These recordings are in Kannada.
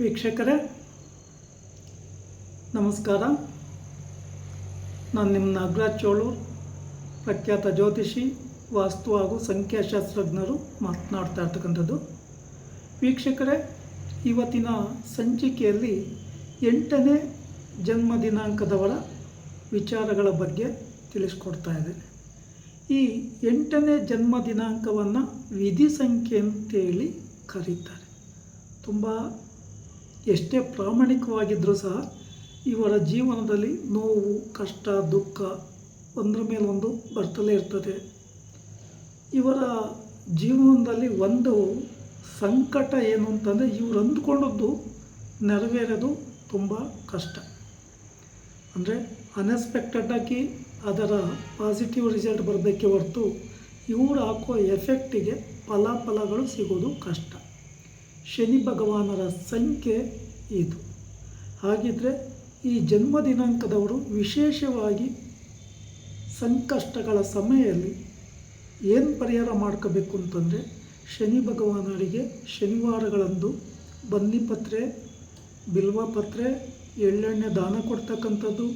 ವೀಕ್ಷಕರೇ, ನಮಸ್ಕಾರ. ನಾನು ನಿಮ್ಮ ನಾಗರಾಜ್ ಚೋಳೂರ್, ಪ್ರಖ್ಯಾತ ಜ್ಯೋತಿಷಿ, ವಾಸ್ತು ಹಾಗೂ ಸಂಖ್ಯಾಶಾಸ್ತ್ರಜ್ಞರು ಮಾತನಾಡ್ತಾ ಇರ್ತಕ್ಕಂಥದ್ದು. ವೀಕ್ಷಕರೇ, ಇವತ್ತಿನ ಸಂಚಿಕೆಯಲ್ಲಿ ಎಂಟನೇ ಜನ್ಮ ದಿನಾಂಕದವರ ವಿಚಾರಗಳ ಬಗ್ಗೆ ತಿಳಿಸ್ಕೊಡ್ತಾ ಇದ್ದೇನೆ ಈ ಎಂಟನೇ ಜನ್ಮ ದಿನಾಂಕವನ್ನು ವಿಧಿ ಸಂಖ್ಯೆ ಅಂತೇಳಿ ಕರೀತಾರೆ. ತುಂಬ ಎಷ್ಟೇ ಪ್ರಾಮಾಣಿಕವಾಗಿದ್ದರೂ ಸಹ ಇವರ ಜೀವನದಲ್ಲಿ ನೋವು, ಕಷ್ಟ, ದುಃಖ ಒಂದರ ಮೇಲೊಂದು ಬರ್ತಲೇ ಇರ್ತದೆ. ಇವರ ಜೀವನದಲ್ಲಿ ಒಂದು ಸಂಕಟ ಏನು ಅಂತಂದರೆ ಇವರು ಅಂದುಕೊಂಡದ್ದು ನೆರವೇರೋದು ತುಂಬ ಕಷ್ಟ. ಅಂದರೆ ಅನ್ಎಕ್ಸ್ಪೆಕ್ಟೆಡಾಗಿ ಅದರ ಪಾಸಿಟಿವ್ ರಿಸಲ್ಟ್ ಬರಬೇಕೆ ಹೊರತು ಇವರು ಹಾಕೋ ಎಫೆಕ್ಟಿಗೆ ಫಲಾಫಲಗಳು ಸಿಗೋದು ಕಷ್ಟ. ಶನಿ ಭಗವಾನರ ಸಂಖ್ಯೆ ಇದು. ಹಾಗಿದ್ರೆ ಈ ಜನ್ಮ ದಿನಾಂಕದವರು ವಿಶೇಷವಾಗಿ ಸಂಕಷ್ಟಗಳ ಸಮಯದಲ್ಲಿ ಏನು ಪರಿಹಾರ ಮಾಡ್ಕೋಬೇಕು ಅಂತಂದರೆ ಶನಿ ಭಗವಾನರಿಗೆ ಶನಿವಾರಗಳಂದು ಬನ್ನಿಪತ್ರೆ ಬಿಲ್ವಪತ್ರೆ ಎಳ್ಳೆಣ್ಣೆ ದಾನ ಕೊಡ್ತಕ್ಕಂಥದ್ದು,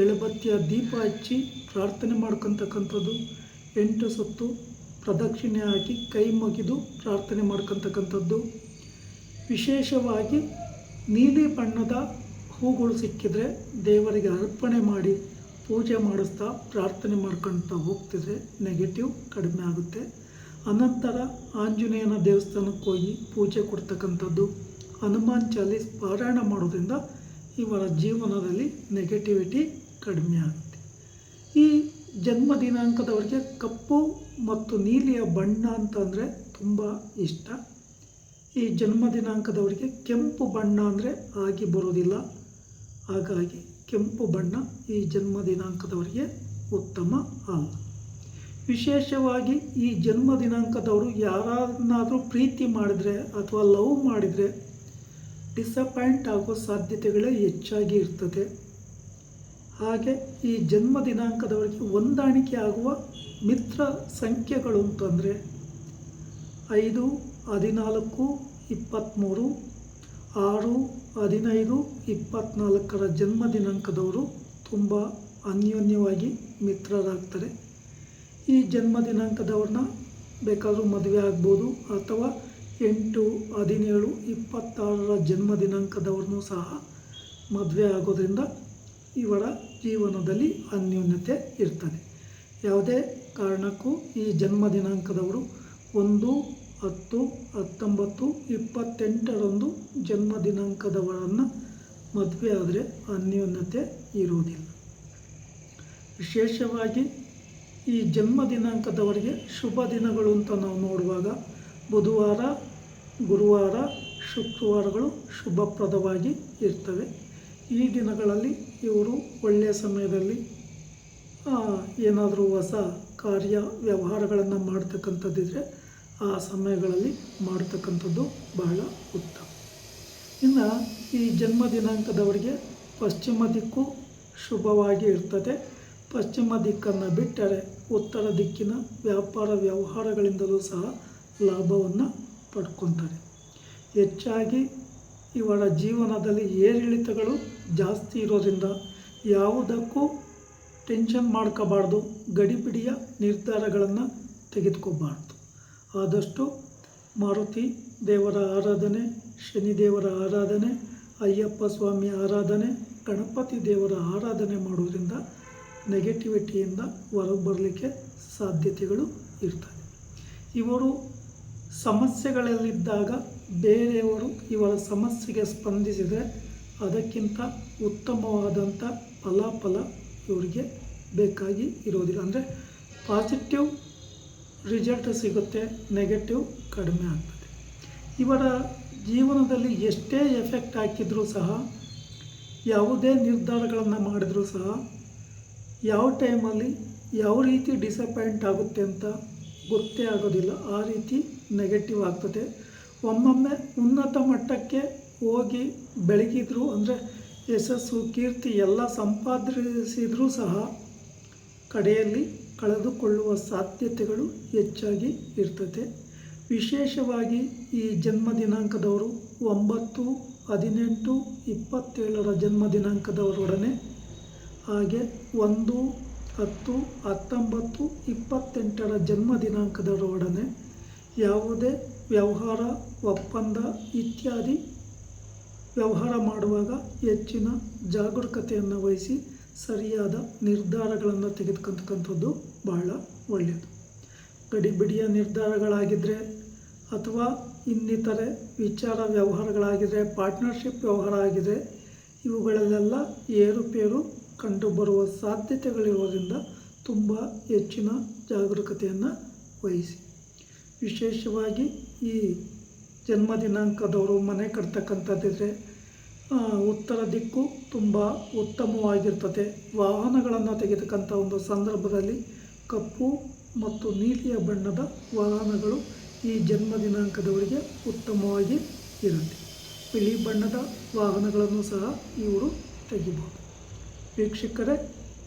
ಎಳೆಬತ್ತಿಯ ದೀಪ ಹಚ್ಚಿ ಪ್ರಾರ್ಥನೆ ಮಾಡ್ಕೊತಕ್ಕಂಥದ್ದು, ಎಂಟು ಸುತ್ತು ಪ್ರದಕ್ಷಿಣೆ ಹಾಕಿ ಕೈ ಮುಗಿದು ಪ್ರಾರ್ಥನೆ ಮಾಡ್ಕೊತಕ್ಕಂಥದ್ದು ವಿಶೇಷವಾಗಿ ನೀಲಿ ಬಣ್ಣದ ಹೂಗಳು ಸಿಕ್ಕಿದರೆ ದೇವರಿಗೆ ಅರ್ಪಣೆ ಮಾಡಿ ಪೂಜೆ ಮಾಡಿಸ್ತಾ ಪ್ರಾರ್ಥನೆ ಮಾಡ್ಕೊಳ್ತಾ ಹೋಗ್ತಿದ್ರೆ ನೆಗೆಟಿವ್ ಕಡಿಮೆ ಆಗುತ್ತೆ. ಅನಂತರ ಆಂಜನೇಯನ ದೇವಸ್ಥಾನಕ್ಕೆ ಹೋಗಿ ಪೂಜೆ ಕೊಡ್ತಕ್ಕಂಥದ್ದು, ಹನುಮಾನ್ ಚಾಲೀಸ್ ಪಾರಾಯಣ ಮಾಡೋದ್ರಿಂದ ಇವರ ಜೀವನದಲ್ಲಿ ನೆಗೆಟಿವಿಟಿ ಕಡಿಮೆ ಆಗುತ್ತೆ. ಈ ಜನ್ಮ ದಿನಾಂಕದವರಿಗೆ ಕಪ್ಪು ಮತ್ತು ನೀಲಿಯ ಬಣ್ಣ ಅಂತಂದರೆ ತುಂಬ ಇಷ್ಟ. ಈ ಜನ್ಮ ದಿನಾಂಕದವರಿಗೆ ಕೆಂಪು ಬಣ್ಣ ಅಂದರೆ ಆಗಿ ಬರೋದಿಲ್ಲ. ಹಾಗಾಗಿ ಕೆಂಪು ಬಣ್ಣ ಈ ಜನ್ಮ ದಿನಾಂಕದವರಿಗೆ ಉತ್ತಮ ಅಲ್ಲ ವಿಶೇಷವಾಗಿ ಈ ಜನ್ಮ ದಿನಾಂಕದವರು ಯಾರನ್ನಾದರೂ ಪ್ರೀತಿ ಮಾಡಿದರೆ ಅಥವಾ ಲವ್ ಮಾಡಿದರೆ ಡಿಸಪಾಯಿಂಟ್ ಆಗೋ ಸಾಧ್ಯತೆಗಳೇ ಹೆಚ್ಚಾಗಿ ಇರ್ತದೆ. ಹಾಗೆ ಈ ಜನ್ಮ ದಿನಾಂಕದವರಿಗೆ ಹೊಂದಾಣಿಕೆ ಆಗುವ ಮಿತ್ರ ಸಂಖ್ಯೆಗಳು ಅಂತಂದರೆ ಐದು ಹದಿನಾಲ್ಕು ಇಪ್ಪತ್ತ್ಮೂರು ಆರು, ಹದಿನೈದು ಇಪ್ಪತ್ತ್ನಾಲ್ಕರ ಜನ್ಮ ದಿನಾಂಕದವರು ತುಂಬ ಅನ್ಯೋನ್ಯವಾಗಿ ಮಿತ್ರರಾಗ್ತಾರೆ. ಈ ಜನ್ಮ ದಿನಾಂಕದವ್ರನ್ನ ಬೇಕಾದರೂ ಮದುವೆ ಆಗ್ಬೋದು ಅಥವಾ ಎಂಟು, ಹದಿನೇಳು, ಇಪ್ಪತ್ತಾರರ ಜನ್ಮ ದಿನಾಂಕದವ್ರನ್ನೂ ಸಹ ಮದುವೆ ಆಗೋದ್ರಿಂದ ಇವರ ಜೀವನದಲ್ಲಿ ಅನ್ಯೋನ್ಯತೆ ಇರ್ತದೆ. ಯಾವುದೇ ಕಾರಣಕ್ಕೂ ಈ ಜನ್ಮ ದಿನಾಂಕದವರು ಒಂದು ಹತ್ತು, ಹತ್ತೊಂಬತ್ತು, ಇಪ್ಪತ್ತೆಂಟರಂದು ಜನ್ಮ ದಿನಾಂಕದವರನ್ನು ಮದುವೆ ಆದರೆ ಅನ್ಯೋನ್ಯತೆ ಇರುವುದಿಲ್ಲ. ವಿಶೇಷವಾಗಿ ಈ ಜನ್ಮ ದಿನಾಂಕದವರಿಗೆ ಶುಭ ದಿನಗಳು ಅಂತ ನಾವು ನೋಡುವಾಗ ಬುಧವಾರ, ಗುರುವಾರ, ಶುಕ್ರವಾರಗಳು ಶುಭಪ್ರದವಾಗಿ ಇರ್ತವೆ. ಈ ದಿನಗಳಲ್ಲಿ ಇವರು ಒಳ್ಳೆಯ ಸಮಯದಲ್ಲಿ ಏನಾದರೂ ಹೊಸ ಕಾರ್ಯ ವ್ಯವಹಾರಗಳನ್ನು ಮಾಡ್ತಕ್ಕಂಥದ್ದಿದ್ರೆ ಆ ಸಮಯಗಳಲ್ಲಿ ಮಾಡ್ತಕ್ಕಂಥದ್ದು ಬಹಳ ಉತ್ತಮ. ಇನ್ನು ಈ ಜನ್ಮ ದಿನಾಂಕದವರಿಗೆ ಪಶ್ಚಿಮ ದಿಕ್ಕು ಶುಭವಾಗಿ ಇರ್ತದೆ. ಪಶ್ಚಿಮ ದಿಕ್ಕನ್ನು ಬಿಟ್ಟರೆ ಉತ್ತರ ದಿಕ್ಕಿನ ವ್ಯಾಪಾರ ವ್ಯವಹಾರಗಳಿಂದಲೂ ಸಹ ಲಾಭವನ್ನು ಪಡ್ಕೊತಾರೆ. ಹೆಚ್ಚಾಗಿ ಇವರ ಜೀವನದಲ್ಲಿ ಏರಿಳಿತಗಳು ಜಾಸ್ತಿ ಇರೋದ್ರಿಂದ ಯಾವುದಕ್ಕೂ ಟೆನ್ಷನ್ ಮಾಡ್ಕೋಬಾರ್ದು, ಗಡಿಬಿಡಿಯ ನಿರ್ಧಾರಗಳನ್ನು ತೆಗೆದುಕೋಬಾರ್ದು. ಆದಷ್ಟು ಮಾರುತಿ ದೇವರ ಆರಾಧನೆ ಶನಿದೇವರ ಆರಾಧನೆ, ಅಯ್ಯಪ್ಪ ಸ್ವಾಮಿ ಆರಾಧನೆ, ಗಣಪತಿ ದೇವರ ಆರಾಧನೆ ಮಾಡೋದರಿಂದ ನೆಗೆಟಿವಿಟಿಯಿಂದ ಹೊರಗೆ ಬರಲಿಕ್ಕೆ ಸಾಧ್ಯತೆಗಳು ಇರ್ತವೆ ಇವರು ಸಮಸ್ಯೆಗಳಲ್ಲಿದ್ದಾಗ ಬೇರೆಯವರು ಇವರ ಸಮಸ್ಯೆಗೆ ಸ್ಪಂದಿಸಿದರೆ ಅದಕ್ಕಿಂತ ಉತ್ತಮವಾದಂಥ ಫಲಾಫಲ ಇವರಿಗೆ ಬೇಕಾಗಿ ಇರೋದಿಲ್ಲ ಅಂದರೆ ಪಾಸಿಟಿವ್ ರಿಸಲ್ಟ್ ಸಿಗುತ್ತೆ ನೆಗೆಟಿವ್ ಕಡಿಮೆ ಆಗ್ತದೆ. ಇವರ ಜೀವನದಲ್ಲಿ ಎಷ್ಟೇ ಎಫೆಕ್ಟ್ ಹಾಕಿದರೂ ಸಹ, ಯಾವುದೇ ನಿರ್ಧಾರಗಳನ್ನು ಮಾಡಿದರೂ ಸಹ, ಯಾವ ಟೈಮಲ್ಲಿ ಯಾವ ರೀತಿ ಡಿಸಪಾಯಿಂಟ್ ಆಗುತ್ತೆ ಅಂತ ಗೊತ್ತೇ ಆಗೋದಿಲ್ಲ. ಆ ರೀತಿ ನೆಗೆಟಿವ್ ಆಗ್ತದೆ. ಒಮ್ಮೊಮ್ಮೆ ಉನ್ನತ ಮಟ್ಟಕ್ಕೆ ಹೋಗಿ ಬೆಳಗಿದ್ರು ಅಂದರೆ ಯಶಸ್ಸು, ಕೀರ್ತಿ ಎಲ್ಲ ಸಂಪಾದಿಸಿದರೂ ಸಹ ಕಡೆಯಲ್ಲಿ ಕಳೆದುಕೊಳ್ಳುವ ಸಾಧ್ಯತೆಗಳು ಹೆಚ್ಚಾಗಿ ಇರ್ತದೆ. ವಿಶೇಷವಾಗಿ ಈ ಜನ್ಮ ದಿನಾಂಕದವರು ಒಂಬತ್ತು, ಹದಿನೆಂಟು, ಇಪ್ಪತ್ತೇಳರ ಜನ್ಮ ದಿನಾಂಕದವರೊಡನೆ ಹಾಗೆ ಒಂದು, ಹತ್ತು, ಹತ್ತೊಂಬತ್ತು, ಇಪ್ಪತ್ತೆಂಟರ ಜನ್ಮ ದಿನಾಂಕದವರೊಡನೆ ಯಾವುದೇ ವ್ಯವಹಾರ, ಒಪ್ಪಂದ ಇತ್ಯಾದಿ ವ್ಯವಹಾರ ಮಾಡುವಾಗ ಹೆಚ್ಚಿನ ಜಾಗರೂಕತೆಯನ್ನು ವಹಿಸಿ ಸರಿಯಾದ ನಿರ್ಧಾರಗಳನ್ನು ತೆಗೆದುಕೊಂತಕ್ಕಂಥದ್ದು ಬಹಳ ಒಳ್ಳೆಯದು. ಗಡಿಬಿಡಿಯ ನಿರ್ಧಾರಗಳಾಗಿದ್ದರೆ ಅಥವಾ ಇನ್ನಿತರೆ ವಿಚಾರ ವ್ಯವಹಾರಗಳಾಗಿದ್ದರೆ ಪಾರ್ಟ್ನರ್ಶಿಪ್ ವ್ಯವಹಾರ ಆಗಿದೆ ಇವುಗಳಲ್ಲೆಲ್ಲ ಏರುಪೇರು ಕಂಡುಬರುವ ಸಾಧ್ಯತೆಗಳಿರೋದ್ರಿಂದ ತುಂಬ ಹೆಚ್ಚಿನ ಜಾಗರೂಕತೆಯನ್ನು ವಹಿಸಿ. ವಿಶೇಷವಾಗಿ ಈ ಜನ್ಮ ದಿನಾಂಕದವರು ಮನೆ ಕಟ್ತಕ್ಕಂಥದ್ದಿದ್ರೆ ಉತ್ತರ ದಿಕ್ಕು ತುಂಬ ಉತ್ತಮವಾಗಿರ್ತದೆ. ವಾಹನಗಳನ್ನು ತೆಗೆತಕ್ಕಂಥ ಒಂದು ಸಂದರ್ಭದಲ್ಲಿ ಕಪ್ಪು ಮತ್ತು ನೀಲಿಯ ಬಣ್ಣದ ವಾಹನಗಳು ಈ ಜನ್ಮ ದಿನಾಂಕದವರಿಗೆ ಉತ್ತಮವಾಗಿ ಇರುತ್ತೆ ಬಿಳಿ ಬಣ್ಣದ ವಾಹನಗಳನ್ನು ಸಹ ಇವರು ತೆಗಿಬೋದು. ವೀಕ್ಷಕರೇ,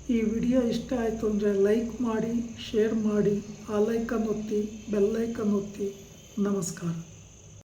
ಈ ವಿಡಿಯೋ ಇಷ್ಟ ಆಯಿತು ಅಂದರೆ ಲೈಕ್ ಮಾಡಿ, ಶೇರ್ ಮಾಡಿ, ಆ ಲೈಕನ್ನು ಒತ್ತಿ ಬೆಲ್ಲೈಕನ್ನು ಒತ್ತಿ. ನಮಸ್ಕಾರ.